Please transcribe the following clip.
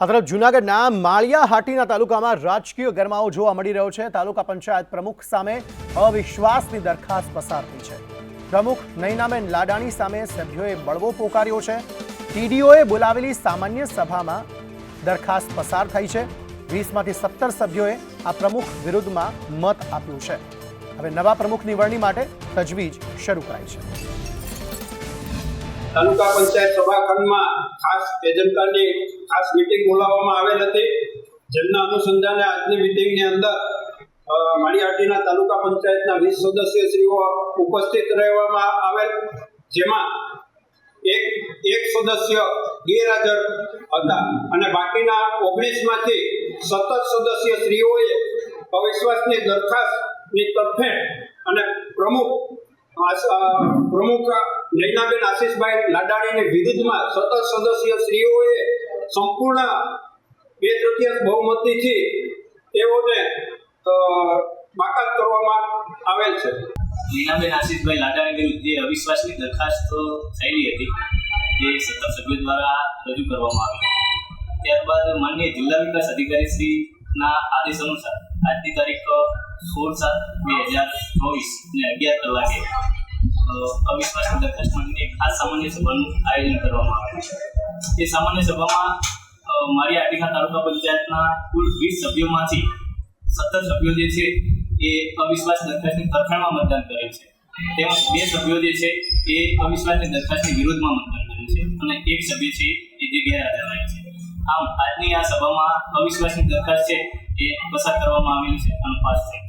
આ તરફ જૂનાગઢના માળિયા તાલુકામાં રાજકીય ગરમાવો જોવા મળી રહ્યો છે. તાલુકા પંચાયત પ્રમુખ સામે અવિશ્વાસની દરખાસ્ત પસાર થઈ છે. પ્રમુખ નૈનાબેન લાડાણી સામે સભ્યોએ બળવો પોકાર્યો છે. ટીડીઓએ બોલાવેલી સામાન્ય સભામાં દરખાસ્ત પસાર થઈ છે. વીસમાંથી સત્તર સભ્યોએ આ પ્રમુખ વિરુદ્ધમાં મત આપ્યું છે. હવે નવા પ્રમુખ નિવડણી માટે તજવીજ શરૂ કરાઈ છે. તાલુકા પંચાયત સભાખંડમાં ખાસ એજન્ડાની ખાસ મીટિંગ બોલાવવામાં આવેલ હતી. જેમના અનુસંધાને આજની મીટિંગની અંદર માળીહાટીના તાલુકા પંચાયતના વીસ સદસ્યશ્રીઓ ઉપસ્થિત રહેવામાં આવેલ. જેમાં એક એક સદસ્ય ગેરહાજર હતા અને બાકીના ઓગણીસમાંથી સતત સદસ્ય શ્રીઓએ અવિશ્વાસની દરખાસ્તની તરફેણ અને પ્રમુખ પ્રમુખ નૈનાબેન આશીષભાઈ લાડાણીની વિરુદ્ધમાં સતત સદસ્ય શ્રીઓએ સંપૂર્ણ બે તૃતીયાંશ બહુમતીથી તેઓને બાકાત કરવામાં આવેલ છે. નીનાબેન આશીષભાઈ લાડાણી વિરુદ્ધ જે અવિશ્વાસની દરખાસ્ત થયેલી હતી તે સત્તર સભ્યો દ્વારા રજૂ કરવામાં આવી ત્યારબાદ માન્ય જિલ્લા વિકાસ અધિકારી શ્રીના આદેશ અનુસાર આજની તારીખ સોળ સાત બે હજાર ચોવીસ ને અગિયાર કલાકે અવિશ્વાસની દરખાસ્ત માટે ખાસ સામાન્ય સભાનું આયોજન કરવામાં આવ્યું છે. એ સામાન્ય સભામાં મારી આટીખા તાલુકા પંચાયતના કુલ વીસ સભ્યોમાંથી સત્તર સભ્યો જે છે એ અવિશ્વાસ દરખાસ્તની તરફેણમાં મતદાન કરે છે. તેમજ બે સભ્યો જે છે એ અવિશ્વાસની દરખાસ્તની વિરોધમાં મતદાન કરે છે અને એક સભ્ય છે એ જે ગેરહાજર રહે છે. આમ આજની આ સભામાં અવિશ્વાસની દરખાસ્ત છે એ પસાર કરવામાં આવેલી છે અને પાસ થઈ